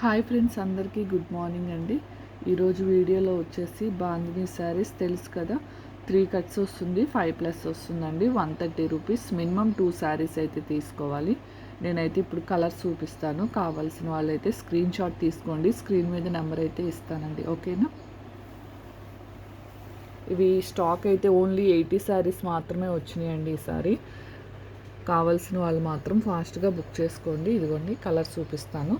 Hi friends అందరికీ good morning అండి. ఈరోజు వీడియోలో వచ్చేసి బాంధిని శారీస్ తెలుసు కదా? త్రీ కట్స్ వస్తుంది ఫైవ్ ప్లస్ వస్తుందండి. One thirty rupees minimum two sarees అయితే తీసుకోవాలి. నేనైతే ఇప్పుడు కలర్స్ చూపిస్తాను. కావాల్సిన వాళ్ళైతే స్క్రీన్ షాట్ తీసుకోండి. స్క్రీన్ మీద నెంబర్ అయితే ఇస్తానండి. ఓకేనా? ఇవి స్టాక్ అయితే ఓన్లీ ఎయిటీ శారీస్ మాత్రమే వచ్చినాయండి ఈసారి కావాల్సిన వాళ్ళు మాత్రం ఫాస్ట్గా బుక్ చేసుకోండి. ఇదిగోండి కలర్ చూపిస్తాను.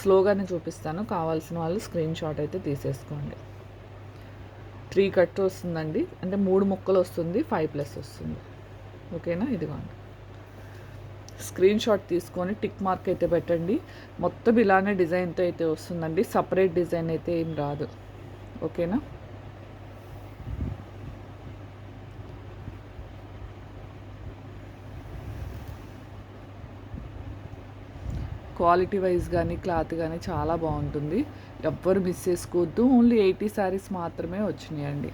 స్లోగానే చూపిస్తాను. కావాల్సిన వాళ్ళు స్క్రీన్ షాట్ అయితే తీసేసుకోండి. త్రీ కట్ వస్తుందండి. అంటే మూడు ముక్కలు వస్తుంది ఫైవ్ ప్లస్ వస్తుంది. ఓకేనా? ఇదిగోండి. స్క్రీన్ షాట్ తీసుకొని టిక్ మార్క్ అయితే పెట్టండి. మొత్తం ఇలానే డిజైన్తో అయితే వస్తుందండి. సపరేట్ డిజైన్ అయితే ఏం రాదు. ఓకేనా? క్వాలిటీ వైజ్ కానీ క్లాత్ కానీ చాలా బాగుంటుంది. ఎవ్వరు మిస్ చేసుకోవద్దు. ఓన్లీ ఎయిటీ శారీస్ మాత్రమే వచ్చినాయండి.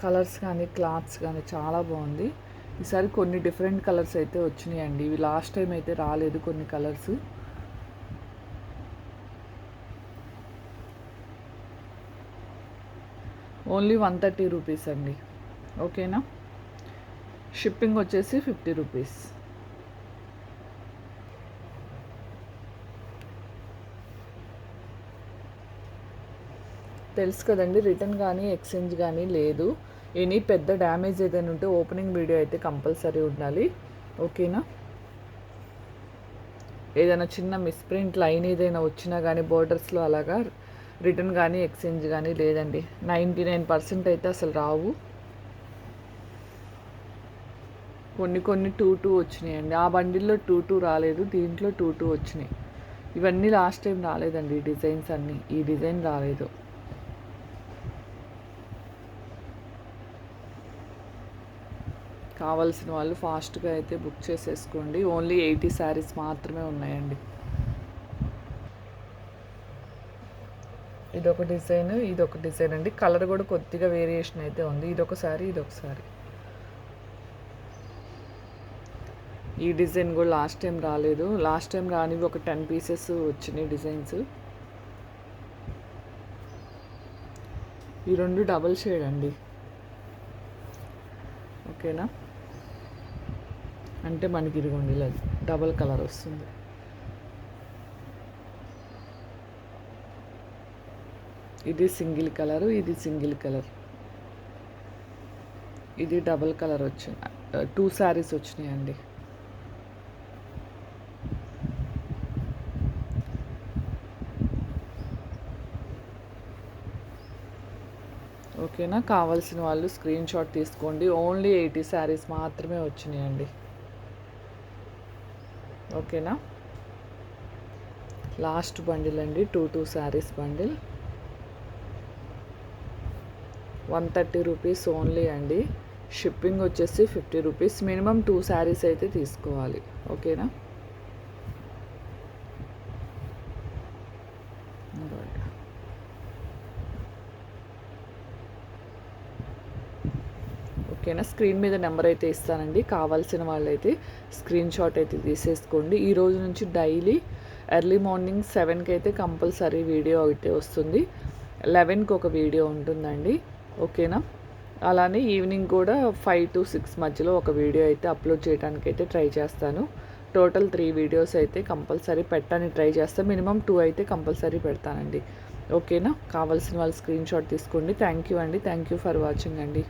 కలర్స్ కానీ క్లాత్స్ కానీ చాలా బాగుంది. ఈసారి కొన్ని డిఫరెంట్ కలర్స్ అయితే వచ్చినాయండి. ఇవి లాస్ట్ టైం అయితే రాలేదు కొన్ని colours. Only one thirty rupees అండి. ఓకేనా? షిప్పింగ్ వచ్చేసి ఫిఫ్టీ రూపీస్. తెలుసు కదండి రిటర్న్ కానీ ఎక్స్చేంజ్ కానీ లేదు. ఎనీ పెద్ద డ్యామేజ్ ఏదైనా ఉంటే ఓపెనింగ్ వీడియో అయితే కంపల్సరీ ఉండాలి. ఓకేనా? ఏదైనా చిన్న మిస్ప్రింట్ లైన్ ఏదైనా వచ్చినా కానీ బోర్డర్స్లో అలాగా రిటర్న్ కానీ ఎక్స్చేంజ్ కానీ లేదండి. నైంటీ నైన్ పర్సెంట్ అయితే అసలు రావు. కొన్ని కొన్ని టూ టూ వచ్చినాయండి. ఆ బండిల్లో టూ టూ రాలేదు దీంట్లో టూ టూ వచ్చినాయి. ఇవన్నీ లాస్ట్ టైం రాలేదండి ఈ డిజైన్స్ అన్నీ. ఈ డిజైన్ రాలేదు. కావాల్సిన వాళ్ళు ఫాస్ట్గా అయితే బుక్ చేసేసుకోండి. ఓన్లీ ఎయిటీ శారీస్ మాత్రమే ఉన్నాయండి. ఇదొక డిజైన్ ఇదొక డిజైన్ అండి. కలర్ కూడా కొద్దిగా వేరియేషన్ అయితే ఉంది. ఇదొక సారీ ఇదొక సారీ. ఈ డిజైన్ కూడా లాస్ట్ టైం రాలేదు. లాస్ట్ టైం రానివి ఒక టెన్ పీసెస్ వచ్చినాయి డిజైన్స్. ఈ రెండు డబల్ షేడ్ అండి. ఓకేనా? అంటే మనకి ఇదిగోండి ఇలా డబల్ కలర్ వస్తుంది. ఇది సింగిల్ కలర్ ఇది సింగిల్ కలర్. ఇది డబల్ కలర్ వచ్చింది టూ శారీస్ వచ్చినాయండి. ఓకేనా? కావాల్సిన వాళ్ళు స్క్రీన్ షాట్ తీసుకోండి. ఓన్లీ ఎయిటీ శారీస్ మాత్రమే వచ్చినాయండి. ఓకేనా? లాస్ట్ బండిల్ అండి two two sarees bundle. One thirty rupees only అండి. షిప్పింగ్ వచ్చేసి fifty rupees. Minimum two sarees అయితే తీసుకోవాలి. ఓకేనా? ఓకేనా స్క్రీన్ మీద నెంబర్ అయితే ఇస్తానండి. కావాల్సిన వాళ్ళైతే స్క్రీన్ షాట్ అయితే తీసేసుకోండి. ఈ రోజు నుంచి డైలీ ఎర్లీ మార్నింగ్ సెవెన్కి అయితే కంపల్సరీ వీడియో అయితే వస్తుంది. లెవెన్కి ఒక వీడియో ఉంటుందండి. ఓకేనా? అలానే ఈవినింగ్ కూడా ఫైవ్ టు సిక్స్ మధ్యలో ఒక వీడియో అయితే అప్లోడ్ చేయడానికి అయితే ట్రై చేస్తాను. టోటల్ త్రీ వీడియోస్ అయితే కంపల్సరీ పెట్టడానికి ట్రై చేస్తాను మినిమం టూ అయితే కంపల్సరీ పెడతానండి. ఓకేనా? కావాల్సిన వాళ్ళు స్క్రీన్ షాట్ తీసుకోండి. థ్యాంక్ యూ అండి. థ్యాంక్ యూ ఫర్ వాచింగ్ అండి.